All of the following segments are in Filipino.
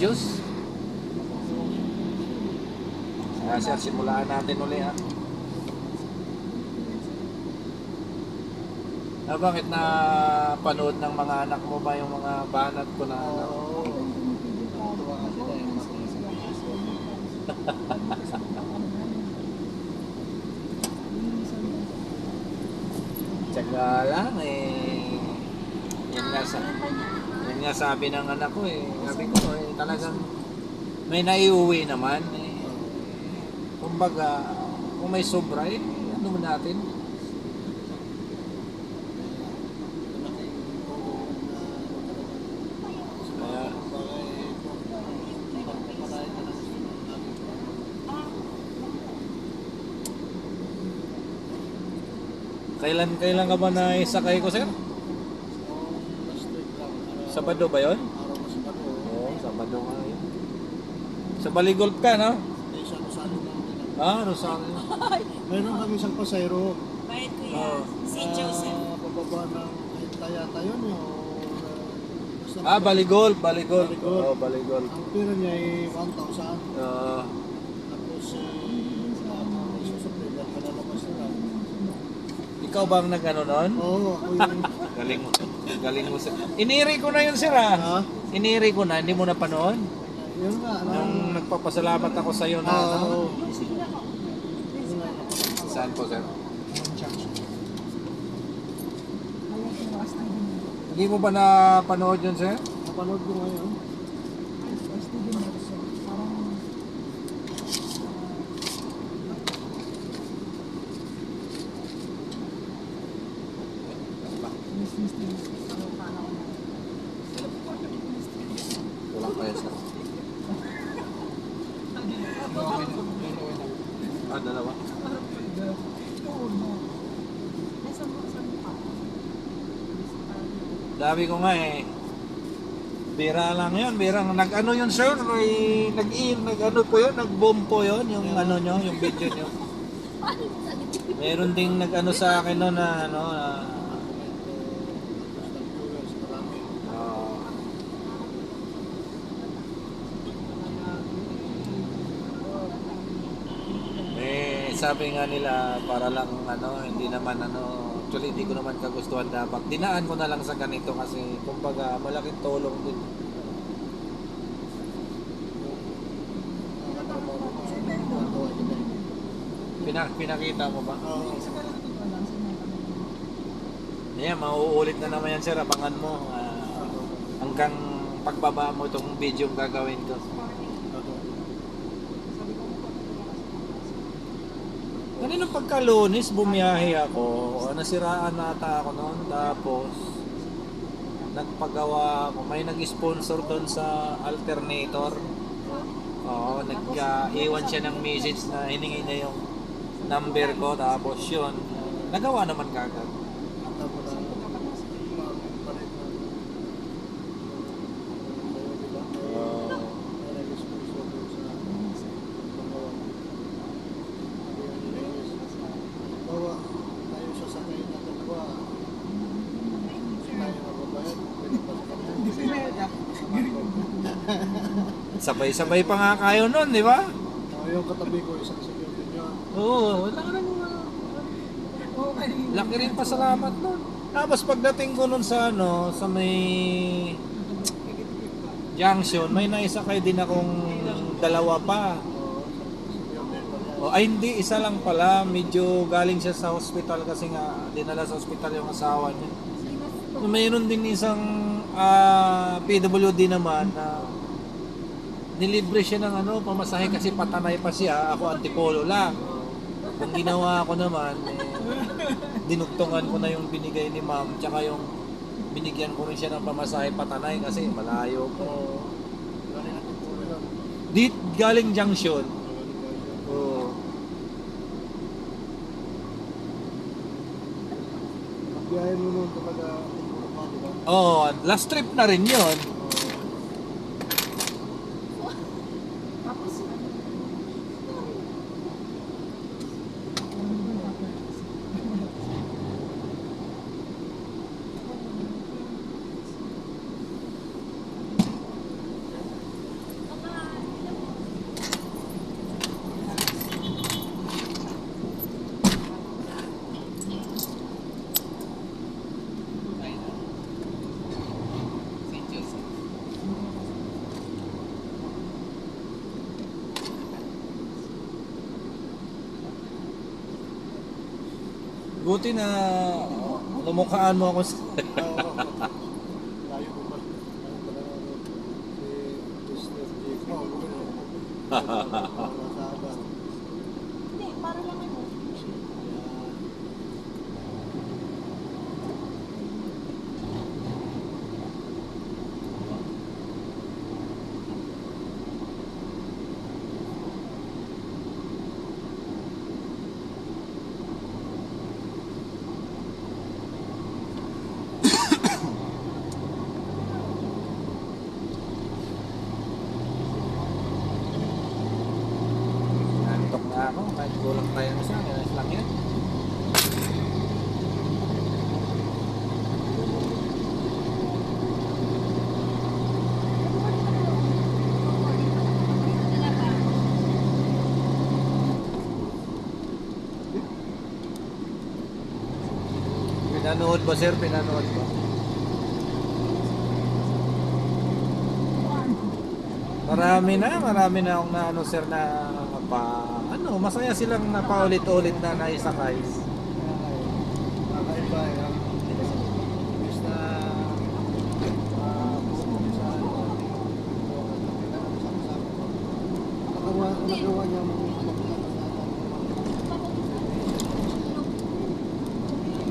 Diyos. Kaya sir, simulaan natin uli ha. Ah, bakit na panood ng mga anak mo ba yung mga banat ko na ano? Tsaka lang eh. Yan nga, sa, yan nga sabi ng anak ko eh. Sabi ko eh, talagang may naiuwi naman eh. Kumbaga, kung may sobra eh, ano natin? Kailan kailan ka ba na isakay ko sir? Sabado ba yon? Nga yun. Sa Baligolf ka, no? Ah, Rosario. Meron kami isang pasayro. Bayad ko Oo. yan. St. Joseph. Ah, pababa ng Ayta yata yun yung basta Ah, Baligolf, Baligolf. Baligolf. Oo, Baligolf. Ang pera niya ay 1,000. Ah, Tapos eh, isusupply ka lalabas nila. ikaw ba ang nag-ano nun? Oo, ako yung... Galing mo. Galing mo sir. Iniri ko na yun sir ah. ha? Iniri ko na, hindi mo na panood? Yun nga. ano? Nung nagpapasalamat ako sa iyo na Ah, ano? oo. Saan po sir? Hindi mo ba napanood yun sir? Napanood ko ngayon. Walang kaya sir. Ah, dalawa? Dami ko nga eh. Bira lang yun, birang nag-ano yun sir, may nag-in, nag-ano po yun, nag-boom po yun, yung ano nyo, yung video nyo. Meron ding nag-ano sa akin no na ano, na, ah, eh, sabi nga nila para lang ano, hindi naman ano, actually hindi ko naman kagustuhan dapat. Dinaan ko na lang sa ganito kasi kumbaga malaking tulong din. Pinak pinakita mo ba? Oo. Yeah, mauulit na naman yan sir, abangan mo. ah, hanggang pagbaba mo itong video gagawin ko. Kaninong pagka-lunes, bumiyahe ako. Nasiraan nata ako noon. Tapos, nagpagawa ako. May nag-sponsor doon sa alternator. Oo, nag-iwan siya ng message na hiningi niya yung number ko. Tapos yun, nagawa naman kagad. Bawa, tayo sa sakay na dalawa. Tayo mababayad. Pwede pa sa kanya. Sabay-sabay pa nga kayo noon, di ba? Oh, yung katabi ko, isang security niya. Oo, wala ka naman. Laki rin pasalamat nun. Tapos pagdating ko nun sa ano, sa may junction, may naisakay din akong dalawa pa. Oh, ay hindi, isa lang pala. Medyo galing siya sa hospital kasi nga dinala sa hospital yung asawa niya. Mayroon din isang ah, PWD naman na nilibre siya ng ano, pamasahe kasi patanay pa siya. Ako antipolo lang. Kung ginawa ko naman, eh, dinugtungan ko na yung binigay ni ma'am, tsaka yung binigyan ko rin siya ng pamasahe patanay kasi malayo po. Oh, galing junction. Oo. Biyahe mo noon talaga, ba? Oh, last trip na rin yun. Buti na lumukhaan mo ako sa... Oo. Layo ko pa. Ano pala ano, si Mr. Jake. Oh, gano'n. Lazada. Hindi, para lang ano. Ayan. Nantok na ako, kahit kulang tayo ayos lang yan. Pinanood ba sir? Pinanood ba? Marami na, marami na akong na ano sir na masaya silang napaulit-ulit na naisakay. Kakaiba. Imbis na pumunta sa ano, Nagawa, niya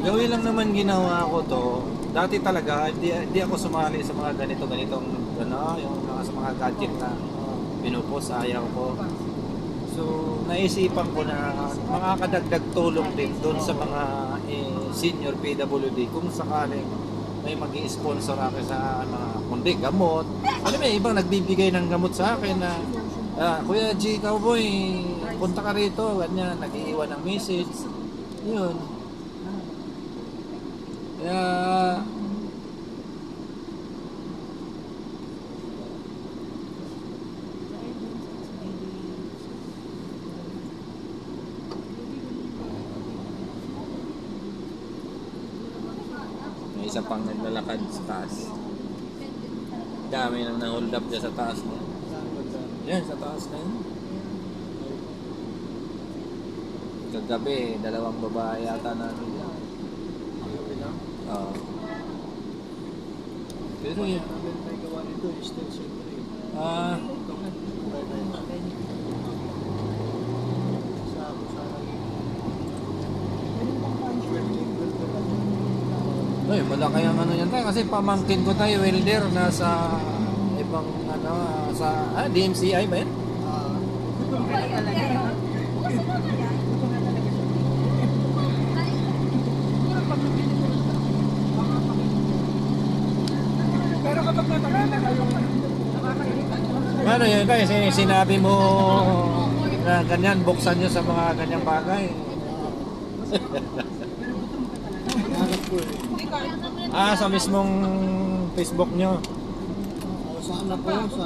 Gawin lang naman ginawa ko to. Dati talaga, hindi, hindi ako sumali sa mga ganito, ganitong, ano, yung mga sa mga gadget na pinupost, ayaw ko. So, naisipan ko na makakadagdag tulong din doon sa mga eh, senior PWD kung sakaling may mag sponsor akin sa mga kundi gamot. Mo, may ibang nagbibigay ng gamot sa akin na ah, Kuya G Cowboy, punta ka rito, ganyan, nag-iiwan ng message. Yun. Kaya isa pang naglalakad sa taas. Dami nang na-hold up dyan sa taas mo. Yan, sa taas na yun. Kagabi, dalawang babae yata namin yan. Oo. Pero yun, ah, Ay, malaki ang ano yan tayo kasi pamangkin ko tayo welder nasa ibang ano sa ah, DMCI ba yan? Ah, Pero kapag matagal na nakakakita Ano yun tayo sin- sinabi mo na ganyan buksan nyo sa mga ganyang bagay. Ah, sa mismong Facebook nyo. Sa anak ko, sa...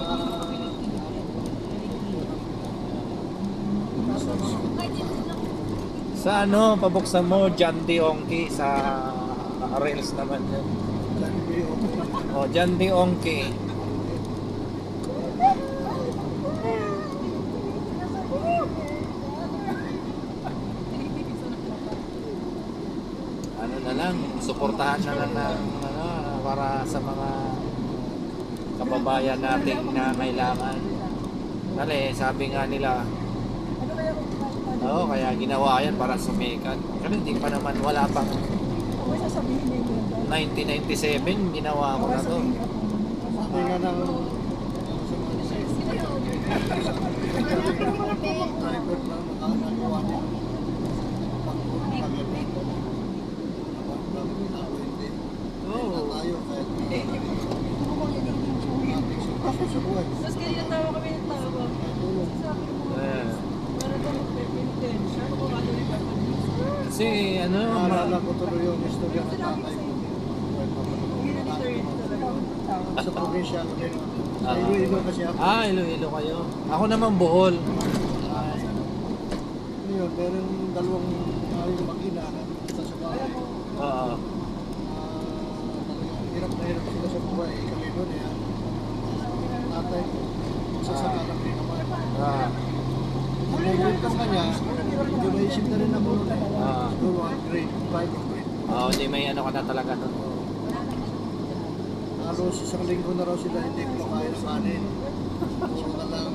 Sa ano, pabuksan mo John D. Ongki sa Reels naman yun. O, John D. Ongki. Ano na lang, suportahan na lang ng ano, para sa mga kababayan nating na kailangan. Dali, sabi nga nila? Oo, kaya ginawa yan para sumikat. Kasi hindi pa naman, wala pang Ako sasabihin ninyo. 1997, ginawa ko na to. Sabi nga ng... Na nakagawa niya. Oo. Tayo kahit ating sa buhay. Tapos kanina tawa kami ng tawa. Sabi mo, Eh, para daw mag-penitensya. Ano kung ano yung kasi ano, Naalala ko tuloy yung istorya ng tatay ko. Sa probinsya ako din. Ah. Iloilo kasi ako. ah, Iloilo kayo. Ako naman Bohol. Ano yun, meron dalawang yung makina na sa sa bahay. Oo. Ah, talagang hirap na hirap sila sa Kami doon eh. ah. Tatay ko, lang din naman. Ah. Ang nailit ka sa kanya, naisip na rin ako eh. Ah. Siguro mga grade 5 or grade Oo, hindi may ano ka na talaga nun. Halos isang linggo na raw sila hindi kumakain ng kanin. Puro na lang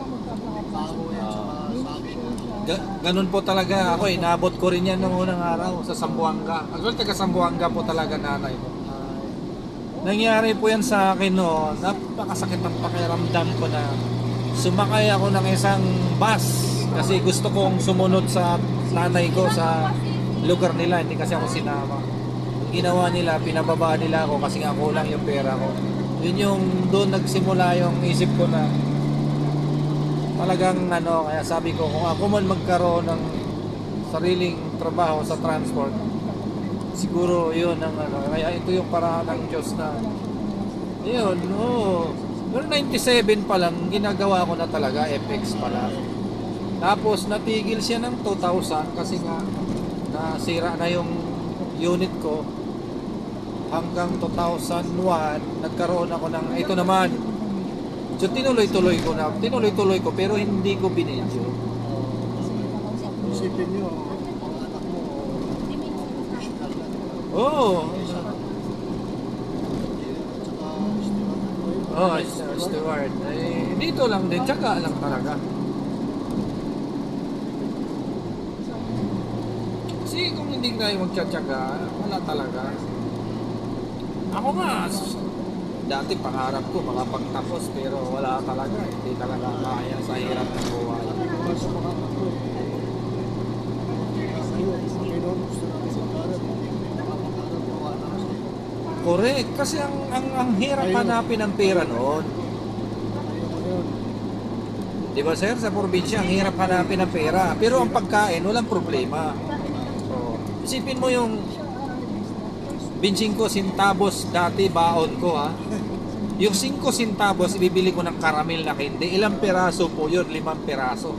pamo yan Ah. saging. Ga- ganun po talaga ako eh. Naabot ko rin yan noong unang araw sa Sambuanga. Actually, taga Sambuanga po talaga nanay ko. Nangyari po yan sa akin no, napakasakit ng pakiramdam ko na sumakay ako ng isang bus kasi gusto kong sumunod sa nanay ko sa lugar nila, hindi kasi ako sinama. Ang ginawa nila, pinababa nila ako kasi nga kulang yung pera ko. Yun yung doon nagsimula yung isip ko na talagang ano, kaya sabi ko kung ako man magkaroon ng sariling trabaho sa transport, siguro yun ang ano, kaya ito yung paraan ng Diyos na yun, oo. Pero 97 pa lang, ginagawa ko na talaga, FX pa lang. Tapos natigil siya ng 2000 kasi nga nasira na yung unit ko. Hanggang 2001, nagkaroon ako ng, ito naman, So tinuloy-tuloy ko na, tinuloy-tuloy ko pero hindi ko binedyo. Isipin nyo, mga anak mo, professional na. Oo. Oh, Sir Stewart. Eh, dito lang din, tsaka lang talaga. Kasi kung hindi tayo magtsatsaga, wala talaga. Ako nga, dati pangarap ko makapagtapos pero wala talaga. Hindi talaga kaya sa hirap ng buhay. Naman sa mga anak ko, eh. Ngayon, Panginoon, gusto natin mag-aral. Hindi makapangarap, gawa na kasi. Correct. Kasi ang, ang, ang hirap Ayun. hanapin ng pera noon. Di ba sir, sa probinsya, ang hirap hanapin ng pera. Pero ang pagkain, walang problema. So, isipin mo yung 25 centavos dati baon ko ha. Yung 5 centavos, ibibili ko ng caramel na candy. Ilang peraso po yun? Limang peraso.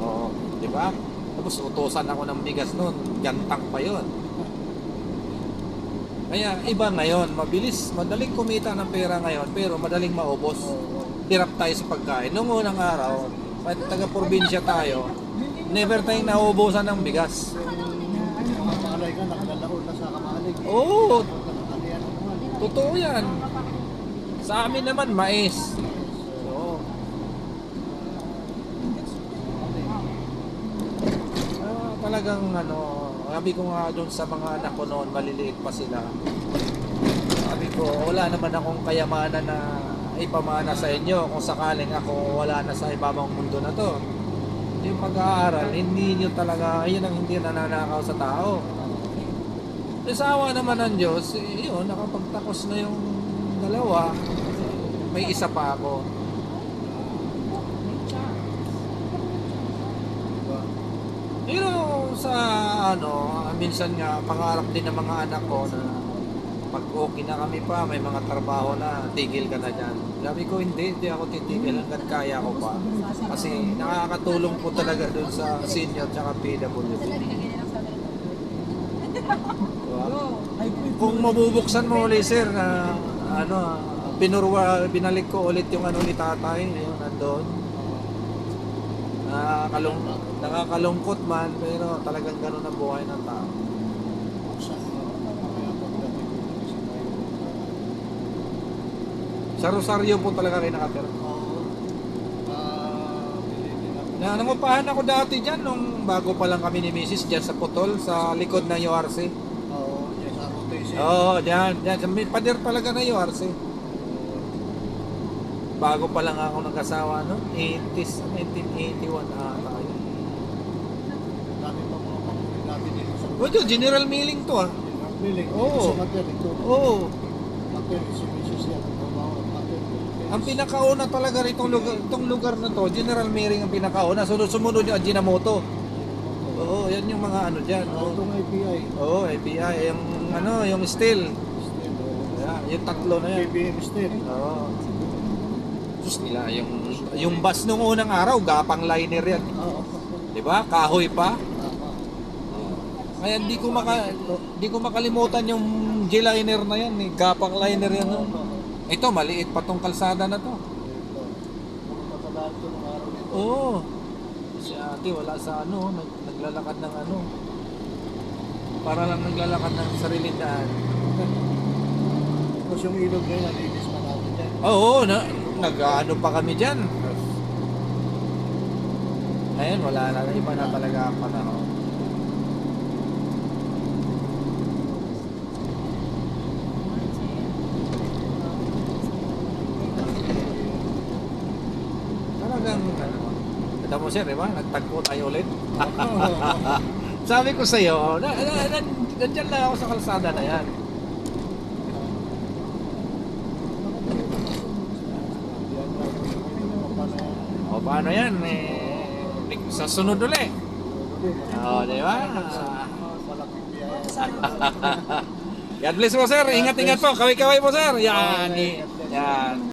Oo. Di ba? Tapos utosan ako ng bigas noon. Gantang pa yun. Kaya iba ngayon, mabilis, madaling kumita ng pera ngayon, pero madaling maubos hirap tayo sa pagkain. Noong unang araw, kahit taga-probinsya tayo, never tayong nauubusan ng bigas. Yung mamahalay ka, nakadalaon na sa kamahalig. Oo, totoo yan. Sa amin naman, mais. So, ah, talagang ano, sabi ko nga doon sa mga anak ko noon, maliliit pa sila. Sabi ko, wala naman akong kayamanan na ipamana sa inyo kung sakaling ako wala na sa ibabang mundo na to. Yung pag-aaral, hindi nyo talaga, yun ang hindi nananakaw sa tao. Awa naman ng Diyos, eh, yun, nakapagtakos na yung dalawa. May isa pa ako. Diba? Pero sa ano, minsan nga pangarap din ng mga anak ko na pag okay na kami pa, may mga trabaho na, tigil ka na dyan. Sabi ko, hindi, hindi ako titigil hanggat kaya ko pa. Kasi nakakatulong po talaga dun sa senior tsaka PWD. Diba? Kung mabubuksan mo ulit sir na ano, pinurwa, binalik ko ulit yung ano ni tatay, ayun, nandun. Nakakalung, nakakalungkot man, pero talagang ganun ang buhay ng tao. Sa Rosario po talaga kayo nakatira. Oo. Ah. Na nangupahan ako dati dyan nung bago pa lang kami ni Mrs. dyan sa Putol, sa likod ng URC. Oo, yes, sa rotation. Oo, dyan, dyan. Pader talaga na URC. Bago pa lang ako nag-asawa, no? 80s, 1981 ata yun. Dami pa mga pamilya natin ito, General Milling to ah. Biling. Oo. Oo. Ang pinakauna talaga itong lugar, itong lugar na to, General Milling ang pinakauna. Sunod sumunod yung Ajinomoto. Oo, yan yung mga ano dyan. Ano Oo, itong IPI? Oo, API, yung ano, yung steel. Oo. Yan, yung tatlo na yan. BBM still. Oo. Diyos nila, yung, yung bus nung unang araw, gapang liner yan. Oo. Di ba? Kahoy pa. Kaya hindi ko maka hindi ko makalimutan yung G-liner na yan, eh. gapang liner yan. No? Ito, maliit pa tong kalsada na to. Oo. Si ate wala sa ano, nag- naglalakad ng ano. Para lang naglalakad ng sariling daan. Tapos yung ilog na yun, nalinis pa natin dyan. Oo, na, nag-ano pa kami dyan. Ngayon, wala na. Iba na talaga ang panahon. Talagang, ano, kita mo sir, di ba? Nagtagpo tayo ulit. Sabi ko sa iyo, na, na, na, nandyan lang ako sa kalsada na yan. O paano yan? Eh, sa sunod ulit. Oo, di ba? God bless po sir. Ingat-ingat po. Kaway-kaway po sir. Yan. Yan.